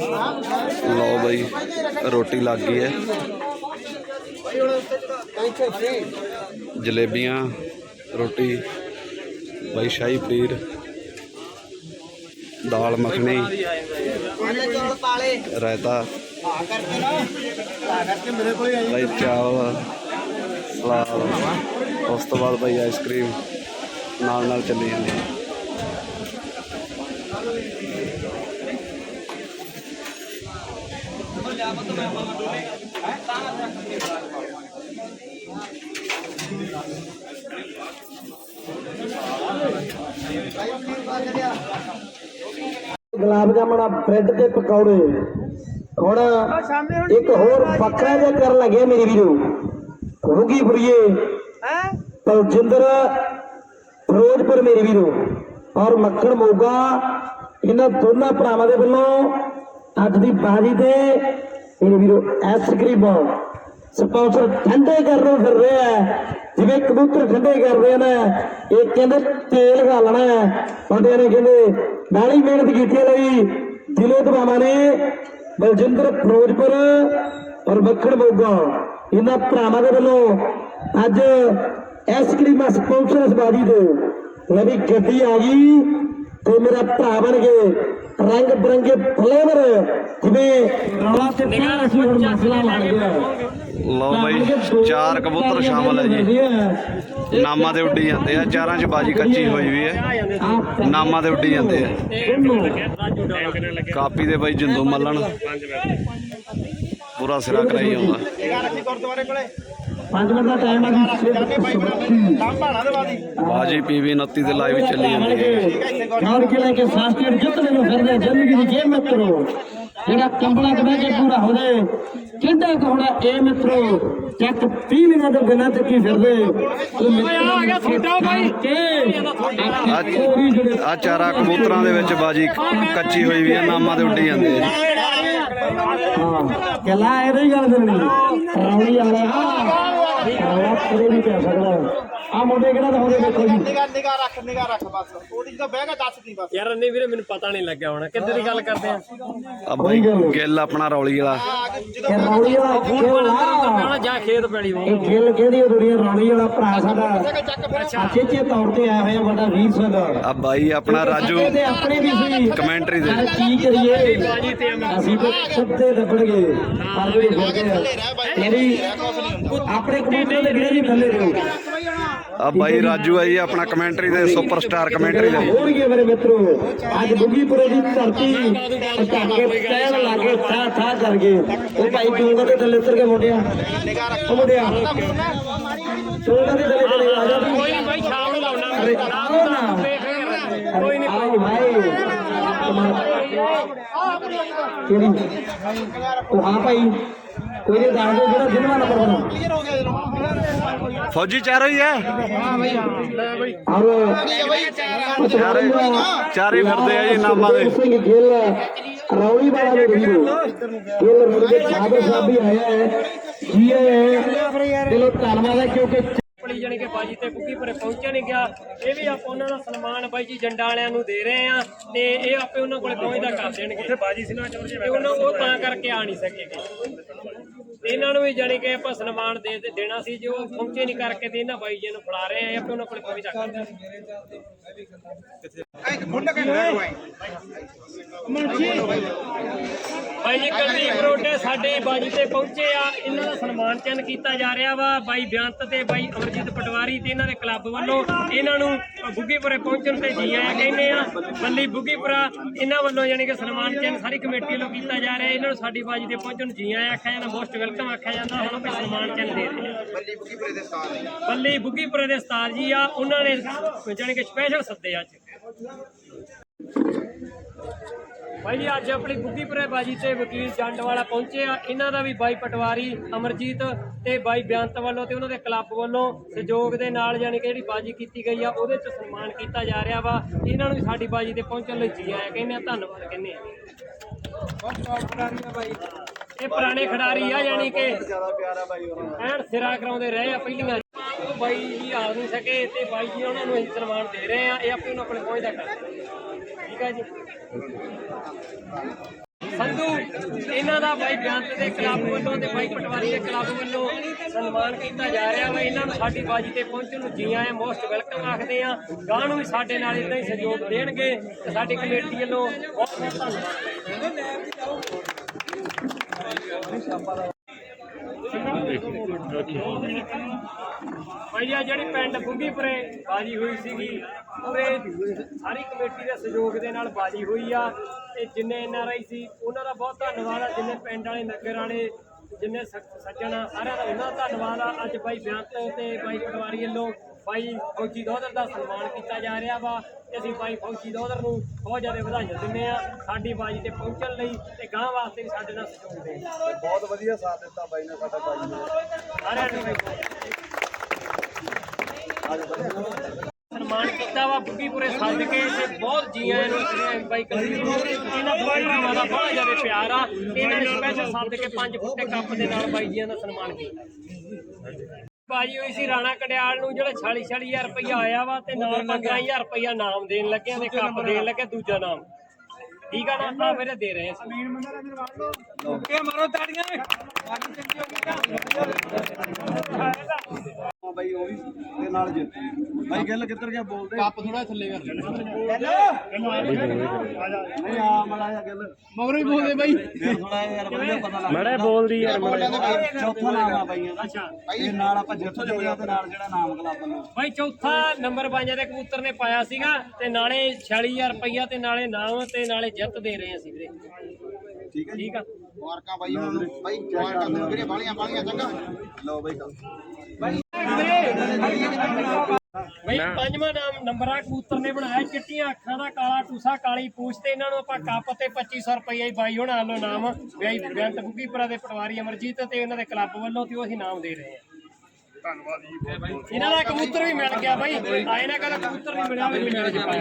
ਲਓ ਬਈ, ਰੋਟੀ ਲੱਗ ਗਈ ਹੈ। ਜਲੇਬੀਆਂ, ਰੋਟੀ, ਬਈ ਸ਼ਾਹੀ ਪਨੀਰ, ਦਾਲ ਮੱਖਣੀ, ਰਾਇਤਾ। ਬਈ ਚਾਵਲ, ਸਲਾਦ, ਉਸ ਤੋਂ ਬਾਅਦ ਬਈ ਆਈਸਕ੍ਰੀਮ ਨਾਲ ਨਾਲ ਚੱਲੀ ਜਾਂਦੀ ਹੈ ਗੁਲਾਬ ਜਾਮਣਾ ਬ੍ਰੈਡ ਤੇ ਪਕੌੜੇ। ਹੁਣ ਇੱਕ ਹੋਰ ਫਕਰਾ ਜਿਹਾ ਕਰਨ ਲੱਗੇ ਮੇਰੇ ਵੀਰੋ। ਰੁਗੀ ਫੁਰੀਏ ਤਲਜਿੰਦਰ ਫਿਰੋਜ਼ਪੁਰ ਮੇਰੇ ਵੀਰੋ। ਔਰ ਮੱਖਣ ਮੋਗਾ। ਇਹਨਾਂ ਦੋਨਾਂ ਭਰਾਵਾਂ ਦੇ ਵੱਲੋਂ ਅੱਜ ਦੀ ਬਾਜੀ ਤੇ ਮੇਰੇ ਵੀਰੋ ਐਸਕ੍ਰੀਮ ਸਪਾਂਸਰ ਠੰਡੇ ਕਰਨ ਫਿਰ ਰਿਹਾ ਹੈ। ਜਿਵੇਂ ਕਬੂਤਰ ਠੰਡੇ ਕਰਦੇ ਨੇ, ਇਹ ਕਹਿੰਦੇ ਤੇਲ ਘਾਲਣਾ ਹੈ। ਮੁੰਡਿਆਂ ਨੇ ਕਹਿੰਦੇ, ਨਾਲੇ ਹੀ ਮਿਹਨਤ ਕੀਤੀ ਹੈ ਲਈ। ਜ਼ਿਲ੍ਹੇ ਦਵਾਵਾਂ ਨੇ ਬਲਜਿੰਦਰ ਫਿਰੋਜ਼ਪੁਰ ਔਰ ਮੱਖਣ ਮੋਗਾ, ਇਹਨਾਂ ਭਰਾਵਾਂ ਦੇ ਵੱਲੋਂ ਅੱਜ ਐਸਕ੍ਰੀਮ ਸਪਾਂਸਰ ਇਸ ਬਾਜੀ ਦੇ ਨਵੀਂ ਗੱਡੀ ਆ ਗਈ। ਤੇ ਮੇਰਾ ਭਰਾ ਬਣ ਗਏ ਰੰਗ ਬਰੰਗੇ ਫਲੇਵਰ ਜਿਵੇਂ ਰੌਲਾ ਤੇ ਪਿਆਰ ਅਸੀਂ ਹੁਣ ਮਸਲਾ ਬਣ ਗਿਆ। ਲਓ ਬਈ ਚਾਰ ਕਬੂਤਰ ਸ਼ਾਮਲ ਹੈ ਜੀ। ਨਾਮਾਂ ਤੇ ਉੱਡੀ ਜਾਂਦੇ ਆ ਚਾਰਾਂ 'ਚ ਬਾਜੀ ਕੱਚੀ ਹੋਈ ਵੀ ਹੈ। ਨਾਮਾਂ ਤੇ ਉੱਡੀ ਜਾਂਦੇ ਆ। ਕਾਪੀ ਦੇ ਬਾਈ ਜਿੰਦੂ ਮੱਲਣ। ਪੂਰਾ ਸਿਰਾ ਕਰਾਈ ਆਉਂਦਾ ਪੰਜ ਮਿੰਟ ਦਾ ਟਾਈਮ ਆ ਜੀ। ਬਾਜੀ ਪੀਵੀ 29 ਤੇ ਲਾਈਵ ਚੱਲੀ ਜਾਂਦੀ ਹੈ। ਦੌੜ ਕੇ ਲੈ ਕੇ ਸਾਸਟਰ ਜਿੱਤਣੇ ਨੂੰ ਫਿਰਦੇ ਜ਼ਿੰਦਗੀ ਦੀ ਗੇਮ ਮਿੱਤਰੋ। ਜਿਹੜਾ ਕੰਬਲਾ ਚ ਬਹਿ ਕੇ ਪੂਰਾ ਹੋ ਜਾਏ ਕਿੰਦਾ ਕੋਹੜਾ ਇਹ ਮਿੱਤਰੋ? ਚੱਕ 30 ਮਿੰਟ ਦੇ ਬਿਨਾਂ ਚੱਕੀ ਫਿਰਦੇ। ਉਹ ਮਿੱਤਰੋ ਆ ਗਿਆ ਛੋਟਾ ਭਾਈ ਆ ਚਾਰਾ ਕਬੂਤਰਾਂ ਦੇ ਵਿੱਚ ਬਾਜੀ ਕੱਚੀ ਹੋਈ ਵੀ ਹੈ ਨਾਮਾਂ ਤੇ ਉੱਡੀ ਜਾਂਦੇ ਆ ਹਾਂ ਗੱਲਾਂ ਇਹਦੇ ਹੀ ਗੱਲ ਕਰਨੀ। ਰੌਲੀ ਵਾਲੇ। ਹਾਂ ਰੌਲਾ ਨਹੀਂ ਆ ਮੁੰਡੇ ਕਿਹੜਾ ਹੋਰੇ ਵੇਖੋ ਜੀ। ਨਿਗਾ ਨਿਗਾ ਰੱਖ ਨਿਗਾ ਰੱਖ ਬਸ। ਉਹਦੀ ਜਦੋਂ ਬਹਿ ਗਿਆ ਦੱਸ ਦੀ ਬਸ। ਯਾਰ ਨਹੀਂ ਵੀਰੇ ਮੈਨੂੰ ਪਤਾ ਨਹੀਂ ਲੱਗਿਆ ਹੋਣਾ। ਕਿੱਦਾਂ ਦੀ ਗੱਲ ਕਰਦੇ ਆ? ਆ ਬਾਈ ਗਿੱਲ ਆਪਣਾ ਰੌਲੀ ਵਾਲਾ। ਇਹ ਰੌਲੀ ਵਾਲਾ ਖੇਲ ਆ। ਪਹਿਲਾਂ ਜਾ ਖੇਤ ਪੈਲੀ ਵਾ ਇਹ ਖੇਲ ਕਿਹਦੀ ਦੁਨੀਆ? ਰੌਲੀ ਵਾਲਾ ਭਰਾ ਸਾਡਾ। ਅਚੇਚੇ ਤੌਰ ਤੇ ਆਇਆ ਹੋਇਆ ਵੱਡਾ ਵੀਰ ਸਾਡਾ। ਆ ਬਾਈ ਆਪਣਾ ਰਾਜੂ। ਤੇ ਆਪਣੇ ਵੀ ਸੀ। ਕਮੈਂਟਰੀ ਦੇ। ਪਰ ਕੀ ਕਰੀਏ? ਅਸੀਂ ਤਾਂ ਸੁੱਤੇ ਦੱਬੜ ਗਏ। ਪਰ ਵੀ ਫਿਰਦੇ ਆ ਤੇਰੀ ਆਪਣੇ ਕਬੂਤਰ ਦੇ ਜਿਹੜੇ ਵੀ ਥੱਲੇ ਰਹੋ। ਆ ਬਾਈ ਰਾਜੂ ਆ ਜੀ ਆਪਣਾ ਕਮੈਂਟਰੀ ਦੇ ਸੁਪਰਸਟਾਰ ਕਮੈਂਟਰੀ ਦੇ। ਹੋਣਗੇ ਮੇਰੇ ਮਿੱਤਰੋ। ਅੱਜ ਬੁੱਗੀਪੁਰੇ ਦੀ ਧਰਤੀ ਢਾਕੇ ਪੈਣ ਲੱਗੇ ਥਾ ਥਾ ਕਰ ਗਏ ਉਹ ਭਾਈ ਟੂੰਗਾ ਦੇ ਥੱਲੇ ਉਤਰ ਕੇ ਮੁੰਡਿਆ ਉਹ ਮੁੰਡਿਆ ਟੂੰਗਾ ਦੇ ਥੱਲੇ ਚਲੇ ਆ ਜਾ ਕੋਈ ਨਹੀਂ ਬਾਈ ਸ਼ਾਮ ਨੂੰ ਲਾਉਣਾ। ਅਰੇ ਆਓ ਨਾ। ਕੋਈ ਨਹੀਂ ਆਓ ਭਾਈ। ਉਹ ਹਾਂ ਭਾਈ। ਕੋਈ ਨਹੀਂ ਦੱਸ ਦਿਓ ਜਿਹੜਾ ਜਿੰਨਾ ਨੰਬਰ ਬਣਾ ਫੌਜੀ ਚਾਰੋ ਹੀ? ਆ ਔਰ ਚਾਰੇ ਚਾਰੇ ਫਿਰਦੇ ਆ ਜੀ ਨਾਮਾਂ ਦੇ। ਸਿੰਘ ਗਿੱਲ ਰੌਲੀ ਵਾਲਾ ਦੇ ਵੀਰੋ ਗਿੱਲ ਮੁਰਗੇ ਸਾਬਰ ਸਾਹਿਬ ਵੀ ਆਇਆ ਹੈ ਜੀ ਆਇਆ ਦਿਲੋਂ ਧੰਨਵਾਦ ਹੈ ਕਿਉਂਕਿ ਪਲੀ ਜਾਣੀ ਕਿ ਬਾਜੀ ਤੇ ਕੁੱਕੀ ਪਰੇ ਪਹੁੰਚਿਆ ਨਹੀਂ ਗਿਆ। ਇਹ ਵੀ ਆਪਾਂ ਉਹਨਾਂ ਦਾ ਸਨਮਾਨ ਬਾਈ ਜੀ ਜੰਡਾ ਵਾਲਿਆਂ ਨੂੰ ਦੇ ਰਹੇ ਆ ਤੇ ਇਹ ਆਪੇ ਉਹਨਾਂ ਕੋਲੇ ਪਹੁੰਚਦਾ ਕਰ ਦੇਣਗੇ। ਉੱਥੇ ਬਾਜੀ ਸੀ ਨਾ ਤੇ ਉਹਨਾਂ ਉਹ ਤਾਂ ਕਰਕੇ ਆ ਨਹੀਂ ਸਕੇਗੇ। ਇਹਨਾਂ ਨੂੰ ਵੀ ਜਾਣੀ ਕਿ ਆਪਾਂ ਸਨਮਾਨ ਦੇ ਦੇ- ਦੇਣਾ ਸੀ, ਜੋ ਪਹੁੰਚੇ ਨਹੀਂ ਕਰਕੇ ਤੇ ਇਹਨਾਂ ਬਾਈ ਜੀ ਨੂੰ ਫੜਾ ਰਹੇ ਆ ਆਪੇ ਉਹਨਾਂ ਕੋਲੇ ਪਹੁੰਚਦਾ ਕਰ ਬਾਈ ਜੀ ਕੁਲਦੀਪ ਰੋਡੇ ਸਾਡੇ ਬਾਜੀ ਤੇ ਪਹੁੰਚੇ ਆ। ਇਹਨਾਂ ਦਾ ਸਨਮਾਨ ਚਿੰਨ ਕੀਤਾ ਜਾ ਰਿਹਾ ਵਾ। ਬਾਈ ਬਿਆੰਤ ਤੇ ਬਾਈ ਅਮਰਜੀਤ ਪਟਵਾਰੀ ਤੇ ਇਹਨਾਂ ਦੇ ਕਲੱਬ ਵੱਲੋਂ ਇਹਨਾਂ ਨੂੰ ਬੁੱਗੀਪੁਰੇ ਪਹੁੰਚਣ ਤੇ ਜੀ ਆਇਆ ਕਹਿੰਦੇ ਆ। ਬੱਲੀ ਬੁੱਗੀਪੁਰਾ, ਇਹਨਾਂ ਵੱਲੋਂ ਯਾਨੀ ਕਿ ਸਨਮਾਨ ਚਿੰਨ ਸਾਰੀ ਕਮੇਟੀ ਵੱਲੋਂ ਕੀਤਾ ਜਾ ਰਿਹਾ। ਇਹਨਾਂ ਨੂੰ ਸਾਡੀ ਬਾਜੀ ਤੇ ਪਹੁੰਚਣ ਜੀ ਆਇਆ ਆਖਿਆ ਜਾਂਦਾ। ਮੋਸਟ ਵੈਲਕਮ ਆਖਿਆ ਜਾਂਦਾ ਹੁਣ ਉਹ ਸਨਮਾਨ ਚਿੰਨ ਦੇ ਰਹੇ ਆ ਬੱਲੀ ਬੁੱਕੀਪੁਰੇ ਦੇ ਸਥਾਨ ਹੈ ਬੱਲੀ ਬੁੱਗੀਪੁਰੇ ਦੇ ਉਸਤਾਦ ਜੀ ਆ ਉਹਨਾਂ ਨੇ ਜਾਣੀ ਕਿ ਸਪੈਸ਼ਲ ਸੱਦੇ ਅੱਜ। ਭਾਈ ਜੀ ਅੱਜ ਆਪਣੀ ਬੁੱਗੀਪੁਰੇ ਬਾਜੀ ਤੇ ਵਕੀਲ ਜੰਡ ਵਾਲਾ ਪਹੁੰਚੇ ਆ। ਇਹਨਾਂ ਦਾ ਵੀ ਬਾਈ ਪਟਵਾਰੀ ਅਮਰਜੀਤ ਤੇ ਬਾਈ ਬਿਆੰਤ ਵੱਲੋਂ ਤੇ ਉਹਨਾਂ ਦੇ ਕਲੱਬ ਵੱਲੋਂ ਸਹਿਯੋਗ ਦੇ ਨਾਲ ਯਾਨੀ ਕਿ ਜਿਹੜੀ ਬਾਜੀ ਕੀਤੀ ਗਈ ਆ ਉਹਦੇ ਚ ਸਨਮਾਨ ਕੀਤਾ ਜਾ ਰਿਹਾ ਵਾ। ਇਹਨਾਂ ਨੂੰ ਵੀ ਸਾਡੀ ਬਾਜੀ ਤੇ ਪਹੁੰਚਣ ਲਈ ਜੀ ਆਇਆ ਕਹਿੰਦੇ ਆ। ਧੰਨਵਾਦ ਕਹਿੰਦੇ ਆ। ਇਹ ਪੁਰਾਣੇ ਖਿਡਾਰੀ ਆ, ਯਾਨੀ ਕਿ ਜ਼ਿਆਦਾ ਪਿਆਰਾ ਬਾਈ ਹੋਰ ਐਨ ਸਿਰਾ ਕਰਾਉਂਦੇ ਰਹੇ ਆ ਪਹਿਲੀਆਂ। ਉਹ ਬਾਈ ਜੀ ਆ ਨਹੀਂ ਸਕੇ ਤੇ ਬਾਈ ਜੀ ਉਹਨਾਂ ਨੂੰ ਅਸੀਂ ਸਨਮਾਨ ਦੇ ਰਹੇ ਆ, ਇਹ ਆਪੇ ਉਹਨਾਂ ਕੋਲੇ ਪਹੁੰਚਦਾ ਕਰ ਠੀਕ ਹੈ ਜੀ। ਸੰਧੂ, ਇਹਨਾਂ ਦਾ ਬਾਈ ਬੇਅੰਤ ਦੇ ਕਲੱਬ ਵੱਲੋਂ ਤੇ ਬਾਈ ਪਟਵਾਰੀ ਦੇ ਕਲੱਬ ਵੱਲੋਂ ਸਨਮਾਨ ਕੀਤਾ ਜਾ ਰਿਹਾ ਵਾ। ਇਹਨਾਂ ਨੂੰ ਸਾਡੀ ਬਾਜੀ ਤੇ ਪਹੁੰਚਣ ਨੂੰ ਜੀ ਆਏ ਮੋਸਟ ਵੈਲਕਮ ਆਖਦੇ ਆ। ਗਾਂ ਨੂੰ ਵੀ ਸਾਡੇ ਨਾਲ ਇਦਾਂ ਹੀ ਸਹਿਯੋਗ ਦੇਣਗੇ ਤੇ ਸਾਡੀ ਕਮੇਟੀ ਵੱਲੋਂ ਬਹੁਤ ਬਹੁਤ ਧੰਨਵਾਦ। ਭਾਈ ਜਿਹੜੀ ਪਿੰਡ ਬੁੱਗੀਪੁਰੇ ਬਾਜੀ ਹੋਈ ਸੀਗੀ, ਪੂਰੇ ਸਾਰੀ ਕਮੇਟੀ ਦੇ ਸਹਿਯੋਗ ਦੇ ਨਾਲ ਬਾਜੀ ਹੋਈ ਆ ਤੇ ਜਿੰਨੇ ਐਨ ਆਰ ਆਈ ਸੀ, ਉਹਨਾਂ ਦਾ ਬਹੁਤ ਧੰਨਵਾਦ ਆ, ਜਿੰਨੇ ਪਿੰਡ ਵਾਲੇ, ਨਗਰ ਵਾਲੇ, ਜਿੰਨੇ ਸ- ਸੱਜਣ ਆ ਸਾਰਿਆਂ ਦਾ ਉਹਨਾਂ ਦਾ ਧੰਨਵਾਦ ਆ। ਅੱਜ ਬਾਈ ਬਿਆੰਤ ਤੇ ਬਾਈ ਪਟਵਾਰੀ ਵੱਲੋਂ ਬਾਈ ਫੌਜੀ ਦੋਦਰ ਦਾ ਸਨਮਾਨ ਕੀਤਾ ਜਾ ਰਿਹਾ ਵਾ ਤੇ ਅਸੀਂ ਬਾਈ ਫੌਜੀ ਦੋਦਰ ਨੂੰ ਬਹੁਤ ਜ਼ਿਆਦਾ ਵਧਾਈਆਂ ਦਿੰਦੇ ਆ ਸਾਡੀ ਬਾਜੀ ਤੇ ਪਹੁੰਚਣ ਲਈ ਤੇ ਗਾਂ ਵਾਸਤੇ ਵੀ ਸਾਡੇ ਨਾਲ ਸਹਿਯੋਗ ਦੇ ਬਹੁਤ ਵਧੀਆ ਸਾਥ ਦਿੱਤਾ ਬਾਈ ਨੇ ਸਾਡਾ ਬਾਈ ਨੇ। ਸਾਰਿਆਂ ਨੂੰ ਸਨਮਾਨ ਕੀਤਾ ਵਾ ਬੁੱਗੀਪੁਰੇ ਸੱਦ ਕੇ ਤੇ ਬਹੁਤ ਜੀ ਆਇਆਂ ਨੂੰ ਬਾਈ ਕਰੀ ਇਹਨਾਂ ਦੋਵਾਂ ਭਰਾਵਾਂ ਦਾ ਬਹੁਤ ਜ਼ਿਆਦਾ ਪਿਆਰ ਆ। ਇਹਨਾਂ ਨੇ ਸਪੈਸ਼ਲ ਸੱਦ ਕੇ ਪੰਜ ਫੁੱਟੇ ਕੱਪ ਦੇ ਨਾਲ ਬਾਈ ਜੀਆਂ ਦਾ ਸਨਮਾਨ ਕੀਤਾ। ਬਾਜੀ ਹੋਈ ਸੀ ਰਾਣਾ ਕੜਿਆਲ ਨੂੰ ਜਿਹੜਾ 40 40000 ਰੁਪਇਆ ਆਇਆ ਵਾ ਤੇ ਨਾਲ 15000 ਰੁਪਇਆ ਨਾਮ ਦੇਣ ਲੱਗੇ ਆ ਤੇ ਕੱਪ ਦੇਣ ਲੱਗੇ ਦੂਜਾ ਨਾਮ। ਠੀਕ ਆ ਨਾ? ਆ ਮੇਰੇ ਦੇ ਰਹੇ ਆ। ਹਾਂ ਬਾਈ ਉਹ ਵੀ ਤੇ ਨਾਲ ਜਿੱਤੀ ਬਾਈ ਗੱਲ ਕਿੱਧਰ ਗਿਆ ਬੋਲਦੇ? ਕੱਪ ਥੋੜਾ ਥੱਲੇ ਕਰ ਨਹੀਂ ਆ ਮੜਾ ਜਾ ਗੱਲ। ਮਗਰੋਂ ਹੀ ਬੋਲਦੇ ਬਾਈ। ਫਿਰ ਥੋੜਾ ਯਾਰ ਵਧੀਆ ਪਤਾ ਲੱਗ ਮੜਾ ਬੋਲਦੀ ਯਾਰ ਚੌਥਾ ਨਾਮ ਆ ਬਾਈਆਂ ਦਾ ਅੱਛਾ ਇਹ ਨਾਲ ਆਪਾਂ ਜਿੱਤ ਜੋੜਿਆ ਤੇ ਨਾਲ ਜਿਹੜਾ ਨਾਮ ਕਲੱਬ ਨੂੰ ਭਾਈ ਚੌਥਾ ਨੰਬਰ ਬਾਈਆਂ ਦੇ ਕਬੂਤਰ ਨੇ ਪਾਇਆ ਸੀਗਾ ਤੇ ਨਾਲੇ 46000 ਰੁਪਈਆ ਤੇ ਨਾਲੇ ਨਾਮ ਤੇ ਨਾਲੇ ਜਿੱਤ ਦੇ ਰਹੇ ਅਸੀਂ ਵੀਰੇ। ਠੀਕ ਹੈ ਜੀ। ਠੀਕ ਆ? ਮੁਬਾਰਕਾਂ ਬਾਈ ਬਾਈ ਮੁਬਾਰਕਾਂ ਦੇ ਵੀਰੇ ਬਾਲੀਆਂ ਬਾਲੀਆਂ ਚੰਗਾ। ਲਓ ਬਾਈ ਕੱਲ ਬਈ ਪੰਜਵਾਂ ਨਾਮ ਨੰਬਰਾਂ ਕਬੂਤਰ ਨੇ ਬਣਾਇਆ ਚਿੱਟੀਆਂ ਅੱਖਾਂ ਦਾ ਕਾਲਾ ਟੂਸਾ ਕਾਲੀ ਪੂਛ ਤੇ ਇਹਨਾਂ ਨੂੰ ਆਪਾਂ ਕੱਪ ਤੇ 2500 ਰੁਪਏ ਹੀ ਬਾਈ ਹੋਣਾ ਵੱਲੋਂ ਨਾਮ। ਵਿਆਈ ਬੇਅੰਤ ਬੁੱਗੀਪੁਰਾ ਦੇ ਪਟਵਾਰੀ ਅਮਰਜੀਤ ਤੇ ਉਹਨਾਂ ਦੇ ਕਲੱਬ ਵੱਲੋਂ ਤੇ ਉਹ ਅਸੀਂ ਨਾਮ ਦੇ ਰਹੇ ਹਾਂ ਧੰਨਵਾਦ ਜੀ ਇਹਨਾਂ ਦਾ ਕਬੂਤਰ ਵੀ ਮਿਲ ਗਿਆ ਬਾਈ। ਆਏ ਨਾ ਕਦਾ ਕਬੂਤਰ ਨਹੀਂ ਮਿਲਿਆ ਵੀ ਮਿਲ ਪਾਇਆ